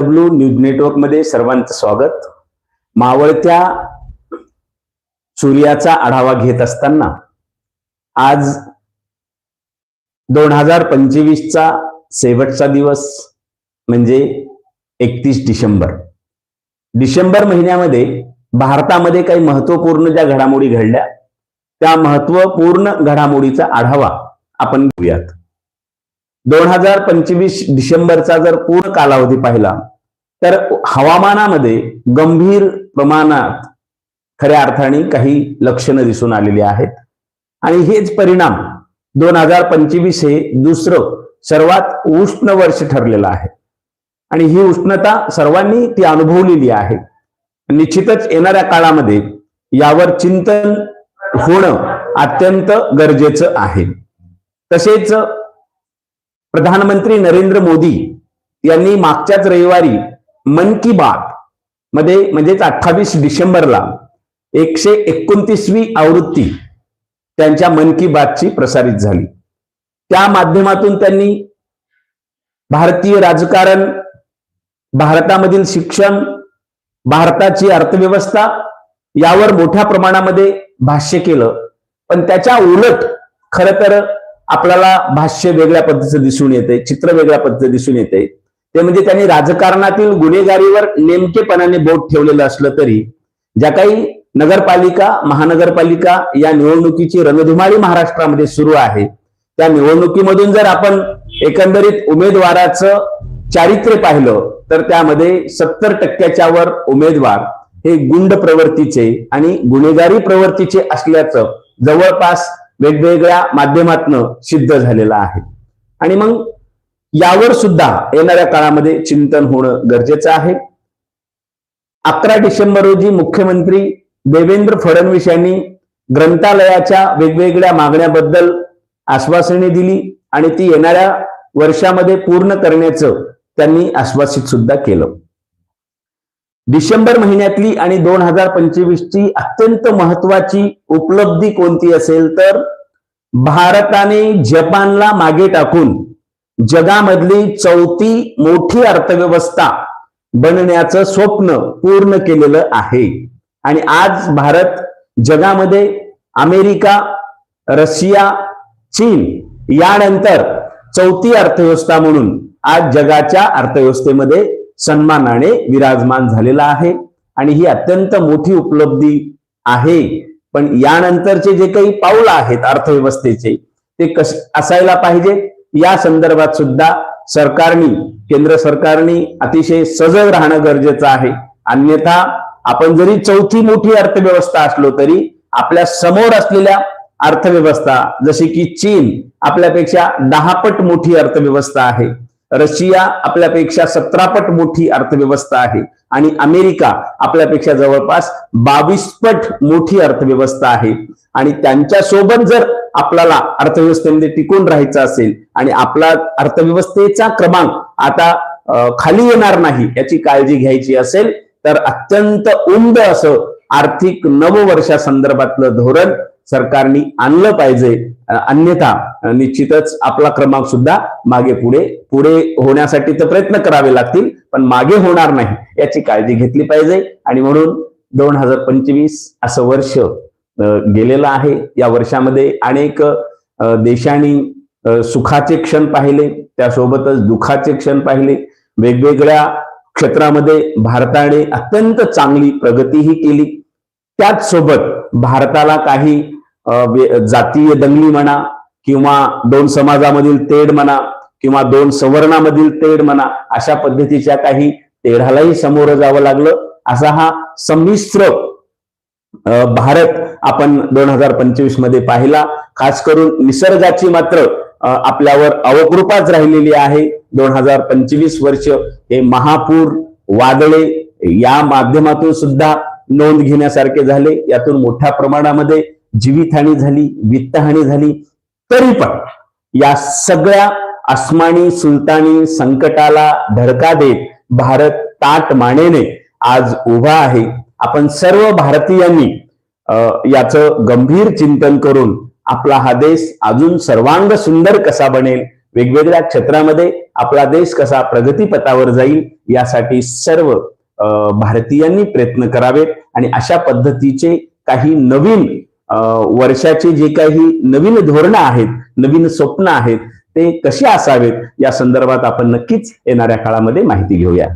W news नेटवर्कमध्ये सर्वांचं स्वागत. मावळत्या सूर्याचा आढावा घेत असताना आज दोन हजार पंचवीसचा शेवटचा दिवस म्हणजे एकतीस डिसेंबर. डिसेंबर महिन्यामध्ये भारतामध्ये काही महत्त्वपूर्ण ज्या घडामोडी घडल्या त्या महत्त्वपूर्ण घडामोडीचा आढावा आपण घेऊयात. दोन हजार पंचवीस डिसेंबरचा जर पूर्ण कालावधी पाहिला तर हवामानामध्ये गंभीर प्रमाणात खऱ्या अर्थाने काही लक्षणं दिसून आलेली आहेत. आणि हेच परिणाम दोन हजार पंचवीस हे दुसरं सर्वात उष्ण वर्ष ठरलेलं आहे. आणि ही उष्णता सर्वांनी ती अनुभवलेली आहे. निश्चितच येणाऱ्या काळामध्ये यावर चिंतन होणं अत्यंत गरजेचं आहे. तसेच प्रधानमंत्री नरेंद्र मोदी यांनी मागच्याच रविवारी मन की बात मध्ये म्हणजेच अठ्ठावीस डिसेंबरला एकशे एकोणतीसवी आवृत्ती त्यांच्या मन की बातची प्रसारित झाली. त्या माध्यमातून त्यांनी भारतीय राजकारण भारतामधील शिक्षण भारताची अर्थव्यवस्था यावर मोठ्या प्रमाणामध्ये भाष्य केलं. पण त्याच्या उलट खर तर आपल्याला भाष्य वेगळ्या पद्धतीचं दिसून येते चित्र वेगळ्या पद्धतीचं दिसून येते ते म्हणजे त्यांनी राजकारणातील गुन्हेगारीवर नेमकेपणाने बोट ठेवलेलं असलं तरी ज्या काही नगरपालिका महानगरपालिका या निवडणुकीची रणधुमाळी महाराष्ट्रामध्ये सुरू आहे त्या निवडणुकीमधून जर आपण एकंदरीत उमेदवाराचं चारित्र्य पाहिलं तर त्यामध्ये सत्तर टक्क्याच्या वर उमेदवार हे गुंड प्रवृत्तीचे आणि गुन्हेगारी प्रवृत्तीचे असल्याचं जवळपास वेगवेगळ्या माध्यमातनं सिद्ध झालेलं आहे. आणि मग यावर सुद्धा येणाऱ्या काळामध्ये चिंतन होणं गरजेचं आहे. अकरा डिसेंबर रोजी मुख्यमंत्री देवेंद्र फडणवीस यांनी ग्रंथालयाच्या वेगवेगळ्या मागण्याबद्दल आश्वासने दिली आणि ती येणाऱ्या वर्षामध्ये पूर्ण करण्याचं त्यांनी आश्वासित सुद्धा केलं. डिसेंबर महिन्यातली आणि दोन हजार पंचवीसची अत्यंत महत्वाची उपलब्धी कोणती असेल तर भारताने जपानला मागे टाकून जगामधली चौथी मोठी अर्थव्यवस्था बनण्याचं स्वप्न पूर्ण केलेलं आहे. आणि आज भारत जगामध्ये अमेरिका रशिया चीन यानंतर चौथी अर्थव्यवस्था म्हणून आज जगाच्या अर्थव्यवस्थेमध्ये सन्मानाने विराजमान झालेला आहे. आणि ही अत्यंत मोठी उपलब्धी आहे. पण यानंतरचे जे काही पाऊल आहेत अर्थव्यवस्थेचे ते कस असायला पाहिजे? या संदर्भात सुद्धा सरकारनी केंद्र सरकारने अतिशय सजग राहणं गरजेचं आहे. अन्यथा आपण जरी चौथी मोठी अर्थव्यवस्था असलो तरी आपल्यासमोर असलेल्या अर्थव्यवस्था जशी की चीन आपल्यापेक्षा दहापट मोठी अर्थव्यवस्था आहे. रशिया आपल्यापेक्षा सतरापट मोठी अर्थव्यवस्था आहे आणि अमेरिका आपल्यापेक्षा जवळपास बावीस पट मोठी अर्थव्यवस्था आहे. आणि त्यांच्यासोबत जर आपल्याला अर्थव्यवस्थेमध्ये टिकून राहायचं असेल आणि आपला अर्थव्यवस्थेचा क्रमांक आता खाली येणार नाही याची काळजी घ्यायची असेल तर अत्यंत उंद असं आर्थिक नववर्षासंदर्भातलं धोरण सरकारने आणलं पाहिजे. अन्यथा निश्चितच आपला क्रमांक सुद्धा मागे पुढे पुढे होण्यासाठी तर प्रयत्न करावे लागतील पण मागे होणार नाही याची काळजी घेतली पाहिजे. आणि म्हणून दोन हजार पंचवीस असं वर्ष गेलेलं आहे. या वर्षामध्ये अनेक देशांनी सुखाचे क्षण पाहिले त्यासोबतच दुःखाचे क्षण पाहिले. वेगवेगळ्या क्षेत्रामध्ये भारताने अत्यंत चांगली प्रगतीही केली. त्याच सोबत भारताला काही जातीय दंगली म्हणा किंवा दोन समाजामधील तेढ म्हणा किंवा दोन सवर्णामधील तेढ म्हणा अशा पद्धतीच्या काही तेढालाही समोर जावं लागलं. असा हा संमिश्र भारत आपण दोन हजार पंचवीसमध्ये पाहिला. खास करून निसर्गाची मात्र आपल्यावर अवकृपाच राहिलेली आहे. दोन हजार पंचवीस वर्ष हे महापूर वादळे या माध्यमातून सुद्धा नोंद घेण्यासारखे झाले. यातून मोठ्या प्रमाणामध्ये जीवितहानी झाली वित्तहानी झाली तरी पण या सगळ्या अस्मानी सुलतानी संकटाला धडका देत भारत ताट मानेने आज उभा आहे. आपण सर्व भारतीयांनी याचं गंभीर चिंतन करून आपला हा देश अजून सर्वांग सुंदर कसा बनेल वेगवेगळ्या क्षेत्रामध्ये आपला देश कसा प्रगतीपथावर जाईल यासाठी सर्व अं, भारतीयांनी प्रयत्न करावेत. आणि अशा पद्धतीचे काही नवीन वर्षाची जे काही नवीन धोरणं आहेत नवीन स्वप्न आहेत ते कसे असावेत? या संदर्भात आपण नक्कीच येणाऱ्या काळामध्ये माहिती घेऊया.